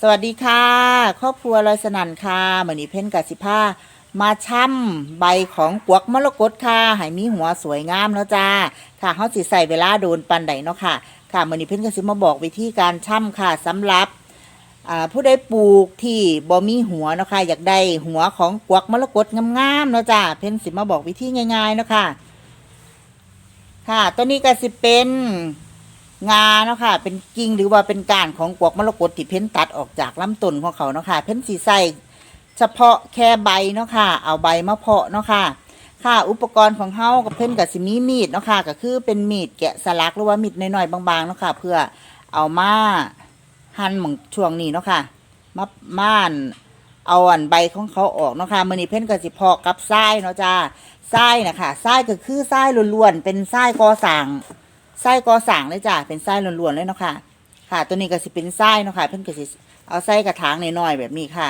สวัสดีค่ะ ครอบครัวลอยสนันค่ะเหมือนอีเพ่นกับสิผ้ามาช่ำใบของกวกมรกตค่ะให้มีหัวสวยงามแล้วจ้าค่ะเขาสิใส่เวลาโดนปันใดเนาะค่ะค่ะเหมือนอีเพ่นกับสิมาบอกวิธีการช่ำค่ะสำหรับผู้ใดปลูกที่บ่มีหัวเนาะค่ะอยากได้หัวของกวกมรกตงามๆเนาะจ้าเพ่นสิมาบอกวิธีง่ายๆเนาะค่ะค่ะตัวนี้ก็สิเป็น งาเนาะค่ะ เป็นกิ่งหรือว่าเป็นก้านของกวกมรกตที่เพ้นตัดออกจากลำต้นของเขาเนาะค่ะ เพ้นสีใสเฉพาะแค่ใบเนาะค่ะ เอาใบมาเพาะเนาะค่ะ ค่ะอุปกรณ์ของเฮากับเพ้นกับสิมีมีดเนาะค่ะ ก็คือเป็นมีดแกะสลักหรือว่ามีดน้อยๆบางๆเนาะค่ะ เพื่อเอามาหั่นหมองช่วงนี้เนาะค่ะมาม่านเอาอันใบของเขาออกเนาะค่ะมือนี้เพ้นก็สิเพาะกับทรายเนาะจ้าทรายนะคะทรายก็คือทรายล้วนๆเป็นทรายก่อสร้าง ทรายก่อสางเลยจ้าเป็นทรายล้วนๆเลยเนาะค่ะ ค่ะ ตัวนี้ก็สิเป็นทรายเนาะค่ะเพิ่นก็สิเอาใส่กระถางน้อยๆแบบนี้ค่ะ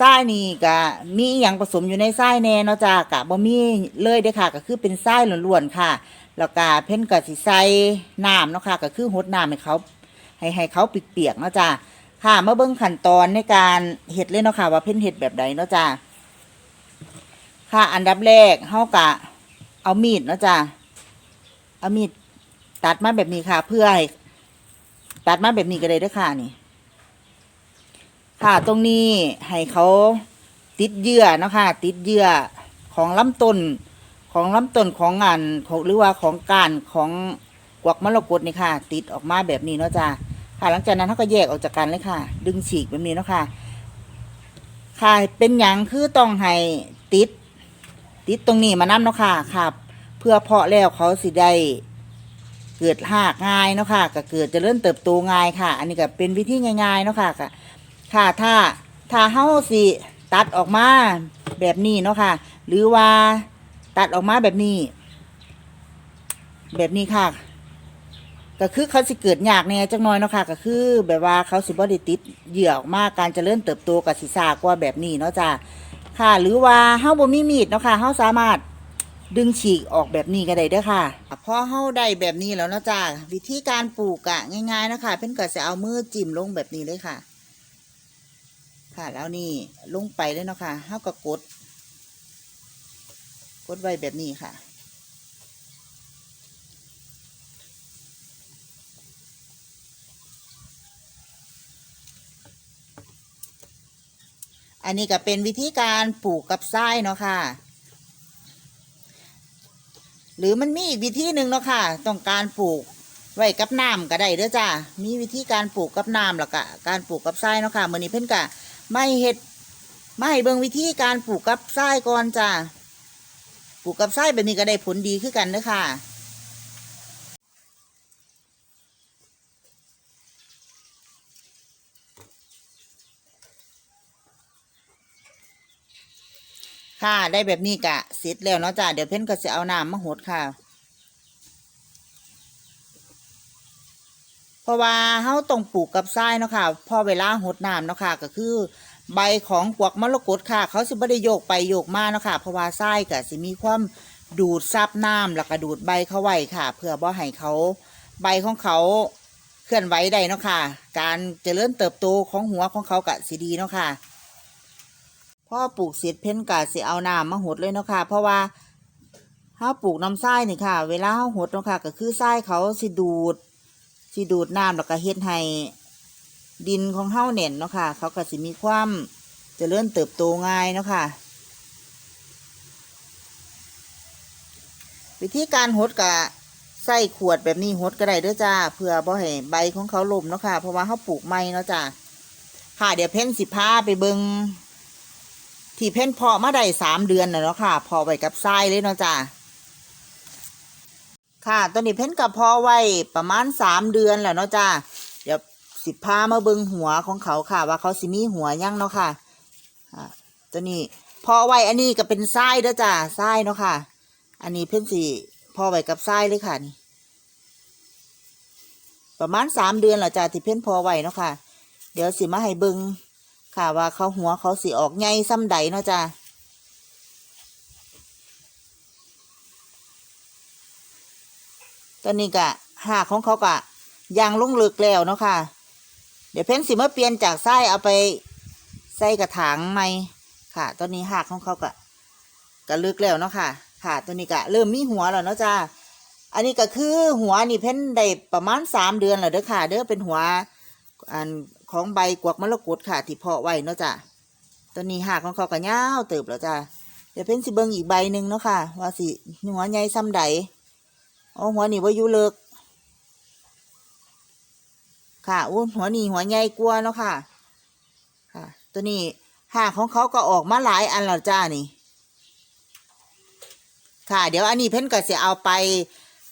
ทรายนี่ก็มีอย่างผสมอยู่ในทรายแน่เนาะจ้ากะบ่มีเลยเด้อค่ะ ก็คือเป็นทรายล้วนๆค่ะ แล้วก็เพิ่นก็สิใส่น้ำเนาะค่ะ ก็คือหดน้ำให้เขาให้ให้เขาเปียกๆเนาะจ้าค่ะมาเบิ่งขั้นตอนในการเฮ็ดเลยเนาะค่ะ ว่าเพิ่นเฮ็ดแบบใดเนาะจ้าค่ะอันดับแรกเฮากะเอามีดเนาะจ้าเอามีด ตัดมาแบบนี้ค่ะ เพื่อให้ตัดมาแบบนี้ก็ได้เด้อค่ะนี่ ค่ะตรงนี้ให้เขาติดเยื่อนะคะติดเยื่อของลำต้นของลำต้นของงานของหรือว่าของก้านของกวักมรกตนี่ค่ะ ติดออกมาแบบนี้เนาะจ้าค่ะ หลังจากนั้นเขาก็แยกออกจากกันเลยค่ะ ดึงฉีกแบบนี้เนาะค่ะค่ะเป็นอย่างคือต้องให้ติด ติดตรงนี้มานํเนาะค่ะค่ะเพื่อเพาะแล้วเขาสิได้ เกิดหากง่ายเนาะค่ะก็เกิดเจะเริ่มเติบโตง่ายค่ะ อันนี้ก็เป็นวิธีง่ายๆเนาะค่ะค่ะค่ะถ้าถ้าเฮาสิตัดออกมาแบบนี้เนาะค่ะ หรือว่าตัดออกมาแบบนี้ แบบนี้ค่ะ ก็คือเขาสิเกิดยากแน่จักน้อยเนาะค่ะ ก็คือ แบบว่าเขาสิบ่ได้ติดเหยื่อออกมาการจเจริญเติบโตกับสิซากว่าแบบนี้เนาะจ้ะค่ะ หรือว่าเฮาบ่มีมีดเนาะค่ะเฮาสามารถ ดึงฉีกออกแบบนี้ก็ได้เด้อค่ะพอเฮาได้แบบนี้แล้วนะจ้ะวิธีการปลูกอะง่ายๆนะคะเพิ่นก็จะเอามือจิ้มลงแบบนี้เลยค่ะ ค่ะแล้วนี่ลงไปเลยเนาะค่ะเฮาก็กด กดไว้แบบนี้ค่ะอันนี้ก็เป็นวิธีการปลูกกับไส้เนาะค่ะ หรือมันมีอีกวิธีหนึ่งเนาะค่ะ ต้องการปลูกไว้กับน้ำก็ได้เด้อจ้ามีวิธีการปลูกกับน้ำแล้วก็การปลูกกับไส้เนาะค่ะมื่อนี้เพิ่นกะไม่เห็ดไม่เบิ่งวิธีการปลูกกับไส้ก่อนจ้าปลูกกับไส้แบบนี้ก็ได้ผลดีขึ้นกันเด้อค่ะ ค่ะ ได้แบบนี้กะเสร็จแล้วเนาะจ้ะเดี๋ยวเพ่นก็จะเอาน้ำมาหดค่ะ เพราะว่าเฮาต้องปลูกกับทรายเนาะค่ะ พอเวลาหดน้ำเนาะค่ะ ก็คือ ใบของกวักมรกตค่ะ เขาสิบ่ได้โยกไปโยกมาเนาะค่ะ เพราะว่าทรายก็สิมีความดูดซับน้ำแล้วก็ดูดใบเขาไว้ค่ะ เพื่อบ่ให้เขาใบของเขาเคลื่อนไหวได้เนาะค่ะ การเจริญเติบโตของหัวของเขาก็สิดีเนาะค่ะ พ่อปลูกเสร็จเพ้นกาสิเอาน้ำมาหดเลยเนาะค่ะ เพราะว่าถ้าปลูกน้ำทรายนี่ค่ะ เวลาเขาหดเนาะค่ะ ก็คือทรายเขาสิดูดสิดูดน้ำแล้วก็เฮ็ดให้ดินของเฮาเน่นเนาะค่ะ เขาก็สิมีความจะเริญเติบโตง่ายเนาะค่ะ วิธีการหดกะใส่ขวดแบบนี้หดก็ได้เด้อจ้าเพื่อบ่ให้ใบของเขาล่มเนาะค่ะ เพราะว่าเขาปลูกใหม่เนาะจ้าค่ะ เดี๋ยวเพ้นสิพาไปเบิง ที่เพ่นพาะมาได้สามเดือนน่ะเนาะค่ะ พอไว้กับทรายเลยเนาะจ้ะค่ะ ตอนนี้เพ่นกับเพอไว้ประมาณสามเดือนแล้วเนาะจ้ะเดี๋ยวสิพามาเบิงหัวของเขาค่ะ ว่าเขาสิมีหัวยังเนาะค่ะอ่าตัวนี้พอไว้อันนี้ก็เป็นทรายเด้อจ้ะทรายเนาะค่ะ อันนี้เพ่นสิเพอไว้กับทรายเลยค่ะนี่ประมาณสามเดือนแล้วจ้ะที่เพ่นพอไว้เนาะค่ะ เดี๋ยวสิมาให้เบิง ค่ะว่าเขาหัวเขาสิออกใหญ่ซ้ำใดเนาะจ้ะตอนนี้กะหากของเขากะยางลุ่งเลึกแล้วเนาะค่ะ เดี๋ยวเพ้นสิมาเปลี่ยนจากไส้เอาไปใส่กระถางใหม่ค่ะตัวนี้หากของเขาก็ก็ลึกแล้วเนาะค่ะ ค่ะ ตัวนี้ก็เริ่มมีหัวแล้วเนาะจ้าอันนี้ก็คือหัวนี่เพ้นได้ประมาณสามเดือนแล้วเด้อค่ะ เด้อเป็นหัวอัน ของใบกวักมรกตค่ะที่เพาะไว้เนาะจ้าตัวนี้หากของเขาก็ยาวเติบแล้วจ้าเดี๋ยวเพ้นสิเบิงอีกใบหนึ่งเนาะค่ะ ว่าสิหัวใหญ่ซ้ำใดอ๋อหัวนี่ว่ายู่เลิกค่ะอู้หัวนี่หัวใหญ่กลัวเนาะค่ะ ค่ะ ตัวนี้หากของเขาก็ออกมาหลายอันแล้วจ้านี่ ค่ะ เดี๋ยวอันนี้เพิ่นก็จะเอาไป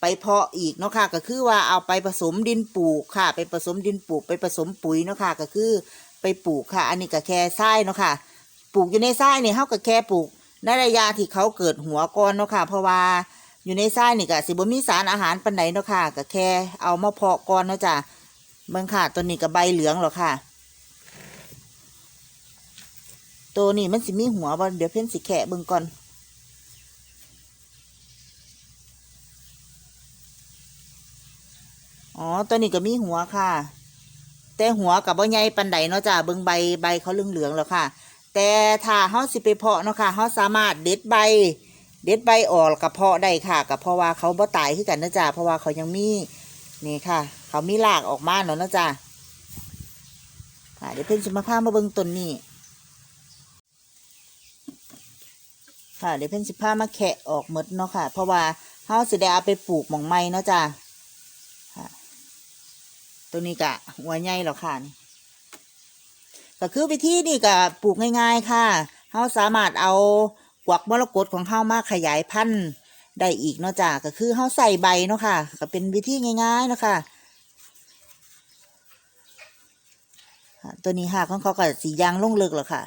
ไปเพาะอีกเนาะค่ะก็คือว่าเอาไปผสมดินปลูกค่ะ ไปผสมดินปลูก ไปผสมปุ๋ยเนาะค่ะก็คือไปปลูกค่ะ อันนี้ก็แค่ทรายเนาะค่ะ ปลูกอยู่ในทรายนี่ยเฮาก็แค่ปลูกในระยะที่เขาเกิดหัวก่อนเนาะค่ะ เพราะว่าอยู่ในทรายนี่ก็สิบ่มีสารอาหารปานใดเนาะค่ะก็แค่เอามาเพาะก่อนเนาะจ้ะเบิ่งค่ะตัวนี้กับใบเหลืองหรอค่ะ ตัวนี้มันสิมีหัวบ่เดี๋ยวเพ่นสิแขะเบิ่งก่อน อ๋อตัวนี้ก็มีหัวค่ะ แต่หัวกับบ่ใหญ่ปานใดเนาะจ้ะเบิ่งใบใบเขาเหลืองๆแล้วค่ะ แต่ถ้าเฮาสิไปเพาะเนาะค่ะเฮาสามารถเด็ดใบ เด็ดใบออกกับเพาะได้ค่ะก็เพราะว่าเขาบ่ตายคือกันนะจ้ะเพราะว่าเขายังมีนี่ค่ะ เขามีรากออกมาแล้วนะจ๊ะค่ะเดี๋ยวเพิ่นสิมาพามาเบิ่งต้นนี้ค่ะเดี๋ยวเพิ่นสิพามาแคะออกหมดเนาะค่ะ เพราะว่าเฮาสิได้เอาไปปลูกหม่องไม้เนาะจ้ะค่ะ ตัวนี้กะหัวใหญ่หรอกค่ะนี่ก็คือวิธีนี่ก็ปลูกง่าย ๆ ค่ะเฮาสามารถเอากวักมรกตของเฮามาขยายพันธุ์ได้อีกเนาะจ้ะก็คือเขาใส่ใบเนาะค่ะ ก็เป็นวิธีง่ายๆเนาะค่ะตัวนี้หากของเขาก็สียางลงเลิกแล้วค่ะ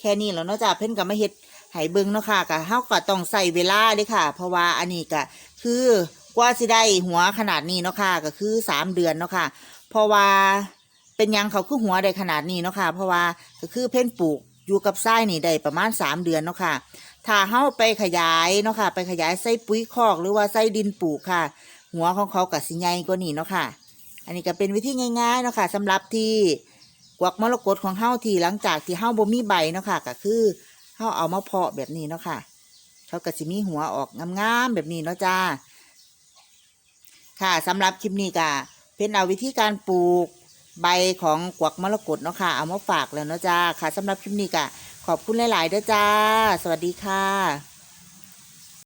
แค่นี้แล้วเนาะจ้ะเพิ่นก็มาเฮ็ดให้เบิงเนาะค่ะก็เฮาก็ต้องใส่เวลาด้ค่ะ เพราะว่าอันนี้ก็คือ กว่าสิได้หัวขนาดนี้เนาะค่ะก็คือสามเดือนเนาะค่ะเพราะว่าเป็นยังเขาคือหัวได้ขนาดนี้เนาะค่ะเพราะว่าก็คือเพ่นปลูกอยู่กับไส้นี่ได้ประมาณสามเดือนเนาะค่ะถ้าเฮาไปขยายเนาะค่ะ ไปขยายใส่ปุ๋ยคอกหรือว่าใส่ดินปลูกค่ะ หัวของเขาก็สิใหญ่กว่านี้เนาะค่ะ อันนี้ก็เป็นวิธีง่ายๆเนาะค่ะสำหรับที่กวักมรกตของเฮาที่หลังจากที่เฮาบ่มีใบเนาะค่ะก็คือเฮาเอามาเพาะแบบนี้เนาะค่ะ เขาก็สิมีหัวออกงามๆแบบนี้เนาะจ้า ค่ะสำหรับคลิปนี้ก็เป็นเอาวิธีการปลูกใบของกวักมรกตเนาะค่ะ เอามาฝากแล้วเนาะจ้าค่ะสำหรับคลิปนี้ก็ขอบคุณหลาย ๆ เด้อจ้า สวัสดีค่ะ